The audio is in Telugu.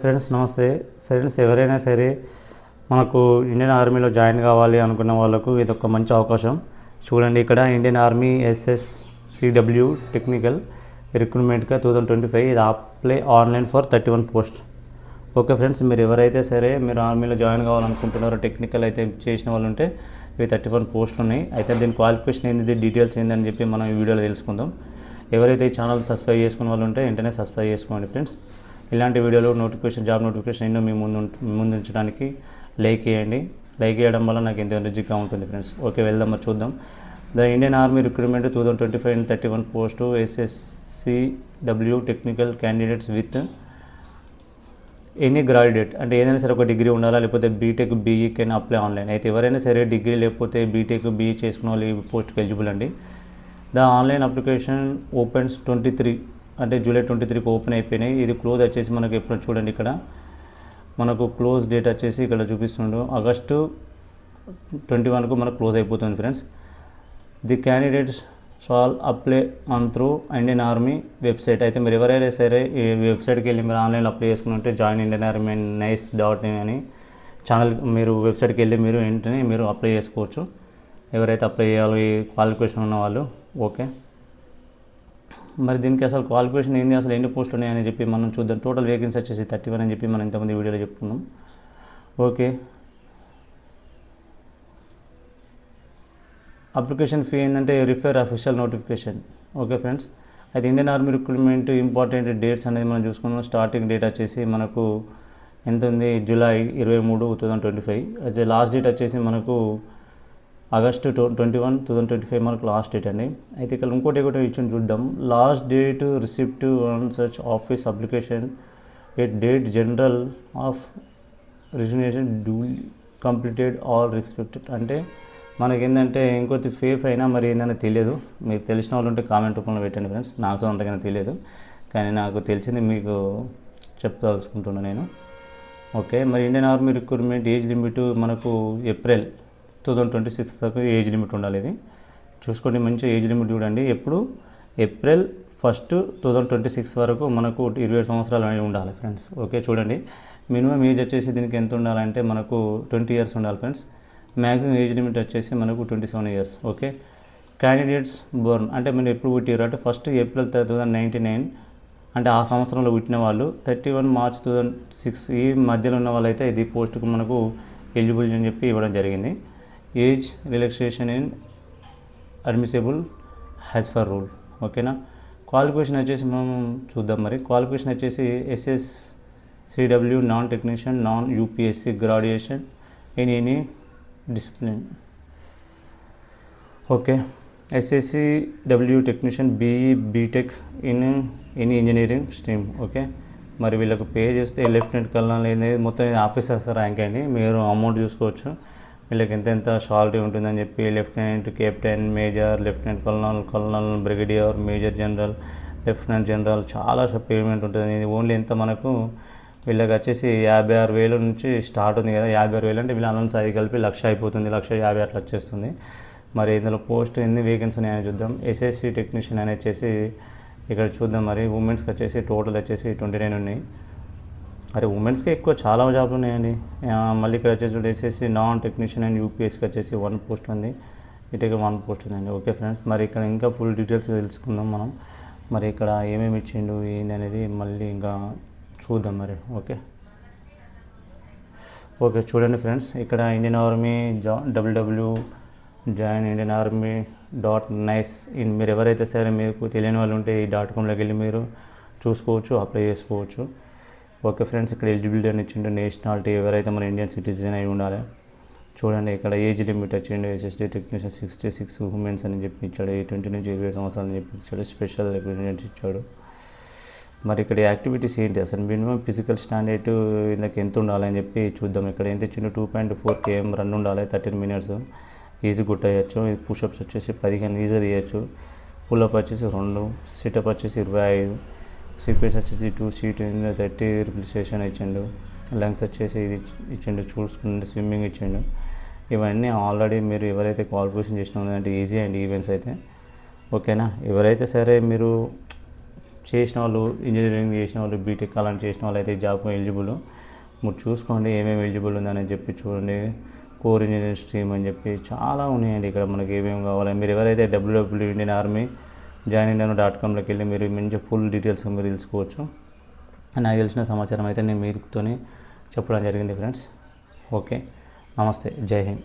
ఫ్రెండ్స్ నమస్తే. ఫ్రెండ్స్ ఎవరైనా సరే మనకు ఇండియన్ ఆర్మీలో జాయిన్ కావాలి అనుకున్న వాళ్ళకు ఇది ఒక మంచి అవకాశం. చూడండి ఇక్కడ Indian army SS CW technical రిక్రూట్మెంట్గా two thousand twenty five ఇది apply online for thirty one post. Okay friends మీరు ఎవరైతే సరే మీరు ఆర్మీలో జాయిన్ కావాలనుకుంటున్నారో టెక్నికల్ అయితే చేసిన వాళ్ళు ఉంటే ఇవి థర్టీ వన్ పోస్టులు ఉన్నాయి. అయితే దీని క్వాలిఫికేషన్ ఏంది డీటెయిల్స్ ఏందని చెప్పి మనం ఈ వీడియోలో తెలుసుకుందాం. ఎవరైతే ఈ ఛానల్ సబ్స్క్రైబ్ చేసుకున్న వాళ్ళు ఉంటే వెంటనే సబ్స్క్రైబ్ చేసుకోండి ఫ్రెండ్స్. ఇలాంటి వీడియోలు నోటిఫికేషన్ జాబ్ నోటిఫికేషన్ ఎన్నో మీ ముందు ముందుంచడానికి లైక్ చేయండి. లైక్ చేయడం వల్ల నాకు ఎంతో ఎనర్జీగా ఉంటుంది ఫ్రెండ్స్. ఓకే వెళ్దాం మరి చూద్దాం. The Indian army recruitment two thousand twenty five and thirty one post SSCW technical candidates with any graduate అంటే ఏదైనా సరే ఒక డిగ్రీ ఉండాలా లేకపోతే బీటెక్ బీఈ కైనా అప్లై ఆన్లైన్ అయితే ఎవరైనా సరే డిగ్రీ లేకపోతే బీటెక్ బీఈ చేసుకున్న వాళ్ళు ఈ పోస్ట్కి ఎలిజిబుల్ అండి. The online application opens twenty three అంటే జూలై ట్వంటీ త్రీకి ఓపెన్ అయిపోయినాయి. ఇది క్లోజ్ వచ్చేసి మనకు ఎప్పుడు చూడండి ఇక్కడ. మనకు క్లోజ్ డేట్ వచ్చేసి ఇక్కడ చూపిస్తుండు. ఆగస్టు ట్వంటీ వన్కు మనకు క్లోజ్ అయిపోతుంది friends. The candidates shall apply on through Indian army website. అయితే మీరు ఎవరైనా సరే ఈ వెబ్సైట్కి వెళ్ళి మీరు ఆన్లైన్లో అప్లై చేసుకుంటే join Indian army nic dot in అని ఛానల్ మీరు వెబ్సైట్కి వెళ్ళి మీరు వెంటనే మీరు అప్లై చేసుకోవచ్చు. ఎవరైతే అప్లై చేయాలో ఈ క్వాలిఫికేషన్ ఉన్న వాళ్ళు ఓకే. మరి దీనికి అసలు క్వాలిఫికేషన్ ఏంది అసలు ఎన్ని పోస్టులు ఉన్నాయని చెప్పి మనం చూద్దాం. టోటల్ వేకెన్సీ వచ్చేసి థర్టీ వన్ అని చెప్పి మనం ఇంతమంది వీడియోలో చెప్పుకున్నాం. ఓకే అప్లికేషన్ ఫీ ఏంటంటే refer official notification okay friends అయితే Indian army recruitment important dates అనేది మనం చూసుకున్నాం. స్టార్టింగ్ డేట్ వచ్చేసి మనకు ఎంత ఉంది? జూలై ఇరవై మూడు టూ థౌజండ్ ట్వంటీ ఫైవ్ అయితే లాస్ట్ డేట్ వచ్చేసి మనకు August twenty one two thousand twenty five మనకు లాస్ట్ డేట్ అండి. అయితే ఇక్కడ ఇంకోటి ఒకటి ఇచ్చి చూద్దాం. Last date receipt on such office application at date general of resignation duly completed all respected అంటే మనకి ఏంటంటే ఇంకొద్ది ఫేఫ్ అయినా మరి ఏందన్నా తెలియదు. మీకు తెలిసిన వాళ్ళు ఉంటే కామెంట్ రూపంలో పెట్టండి ఫ్రెండ్స్ నాకు అంతకైనా తెలియదు. కానీ నాకు తెలిసింది మీకు చెప్పదలుచుకుంటున్నాను నేను. ఓకే మరి Indian army recruitment age limit మనకు April two thousand twenty six దాకా ఏజ్ లిమిట్ ఉండాలి ఇది. చూసుకోండి మంచి ఏజ్ లిమిట్ చూడండి. ఎప్పుడు? April first two thousand twenty six వరకు మనకు ఇరవై ఏడు సంవత్సరాలు అనేవి ఉండాలి ఫ్రెండ్స్. ఓకే చూడండి. మినిమం ఏజ్ వచ్చేసి దీనికి ఎంత ఉండాలంటే మనకు ట్వంటీ ఇయర్స్ ఉండాలి ఫ్రెండ్స్. మ్యాక్సిమం ఏజ్ లిమిట్ వచ్చేసి మనకు twenty seven years. Okay candidates born అంటే మీరు ఎప్పుడు పుట్టారు అంటే first April two thousand ninety nine అంటే ఆ సంవత్సరంలో పుట్టిన వాళ్ళు thirty one March two thousand six ఈ మధ్యలో ఉన్న వాళ్ళైతే ఇది పోస్ట్కు మనకు ఎలిజిబుల్ అని చెప్పి ఇవ్వడం జరిగింది. Age relaxation in admissible has for rule ఓకేనా క్వాలిఫికేషన్ వచ్చేసి మనం చూద్దాం మరి. క్వాలిఫికేషన్ వచ్చేసి SS CW non technician non UPSC graduation in any discipline okay SSC W technician BE BTech in any engineering stream okay మరి వీళ్ళకు పే చేస్తే లెఫ్టినెంట్ కల్నల్ అనేది మొత్తం ఆఫీసర్స్ ర్యాంక్ అండి. మీరు అమౌంట్ చూసుకోవచ్చు. వీళ్ళకి ఎంతెంత ఎంత సాలరీ ఉంటుందని చెప్పి lieutenant captain major lieutenant colonel colonel brigadier major general lieutenant general చాలా పేమెంట్ ఉంటుంది ఇది ఓన్లీ ఎంత మనకు వీళ్ళకి వచ్చేసి యాభై ఆరు వేల నుంచి స్టార్ట్ ఉంది కదా. యాభై ఆరు వేలు అంటే వీళ్ళ అలవన్స్ అది కలిపి లక్ష అయిపోతుంది. లక్ష యాభై అట్లా వచ్చేస్తుంది. మరి ఇందులో పోస్ట్ ఎన్ని వేకెన్సీ ఉన్నాయని చూద్దాం. ఎస్ఎస్సి టెక్నీషియన్ అని వచ్చేసి ఇక్కడ చూద్దాం. మరి ఉమెన్స్కి వచ్చేసి టోటల్ వచ్చేసి ట్వంటీ నైన్ ఉన్నాయి. అరే ఉమెన్స్కి ఎక్కువ చాలా జాబ్లు ఉన్నాయండి మళ్ళీ ఇక్కడ వచ్చేసి వచ్చేసి నాన్ టెక్నీషియన్ అండ్ యూపీఎస్కి వచ్చేసి వన్ పోస్ట్ ఉంది. ఇటుక వన్ పోస్ట్ ఉందండి. ఓకే ఫ్రెండ్స్ మరి ఇక్కడ ఇంకా ఫుల్ డీటెయిల్స్ తెలుసుకుందాం మనం. మరి ఇక్కడ ఏమేమి ఇచ్చిండు ఏంది అనేది మళ్ళీ ఇంకా చూద్దాం మరి. ఓకే ఓకే చూడండి ఫ్రెండ్స్ ఇక్కడ ఇండియన్ ఆర్మీ జా W W join Indian army dot nic in మీరు ఎవరైతే సరే మీకు తెలియని వాళ్ళు ఉంటే ఈ డాట్ కామ్లోకి వెళ్ళి మీరు చూసుకోవచ్చు అప్లై చేసుకోవచ్చు. ఓకే ఫ్రెండ్స్ ఇక్కడ ఎలిజిబిలిటీ అని ఇచ్చిండు నేషనాలిటీ ఎవరైతే మన ఇండియన్ సిటిజన్ అయి ఉండాలి చూడండి ఇక్కడ ఏజ్ లిమిట్ వచ్చిండు SST technician sixty six women's అని చెప్పి ఇచ్చాడు ఈ ట్వంటీ నుంచి ఇరవై సంవత్సరాలు అని చెప్పి ఇచ్చాడు స్పెషల్ రిప్రజెంట్ ఇచ్చాడు. మరి ఇక్కడ యాక్టివిటీస్ ఏంటి? అసలు మినిమం ఫిజికల్ స్టాండర్డ్ వీళ్ళకి ఎంత ఉండాలని చెప్పి చూద్దాం. ఇక్కడ ఎంత ఇచ్చిండు two point four KM run ఉండాలి థర్టీన్ మినిట్స్ ఈజీ గుట్టేయచ్చు. పుషప్స్ వచ్చేసి పదిహేను ఈజీగా తీయచ్చు. పుల్అప్ వచ్చేసి రెండు సిటప్ వచ్చేసి ఇరవై ఐదు. సిపిఎస్ వచ్చేసి టూ సీట్ థర్టీ రిప్లిసేషన్ ఇచ్చిండు. లంగ్స్ వచ్చేసి ఇది ఇచ్చిండు చూసుకుంటే స్విమ్మింగ్ ఇచ్చిండు. ఇవన్నీ ఆల్రెడీ మీరు ఎవరైతే క్వాలిఫికేషన్ చేసిన అంటే ఈజీ అండి ఈవెంట్స్ అయితే. ఓకేనా? ఎవరైతే సరే మీరు చేసిన వాళ్ళు ఇంజనీరింగ్ చేసిన వాళ్ళు బీటెక్ అలాంటి చేసిన వాళ్ళు అయితే జాబ్ ఎలిజిబుల్. మీరు చూసుకోండి ఏమేమి ఎలిజిబుల్ ఉందని చెప్పి చూడండి. కోర్ ఇంజనీరింగ్ స్ట్రీమ్ అని చెప్పి చాలా ఉన్నాయండి ఇక్కడ మనకి ఏమేమి కావాలి. మీరు ఎవరైతే W W Indian army join Indian dot కామ్లోకి వెళ్ళి మీరు మంచి ఫుల్ డీటెయిల్స్ మీరు తెలుసుకోవచ్చు. నాకు తెలిసిన సమాచారం అయితే నేను మీతోనే చెప్పడం జరిగింది ఫ్రెండ్స్ ఓకే. నమస్తే. జై హింద్.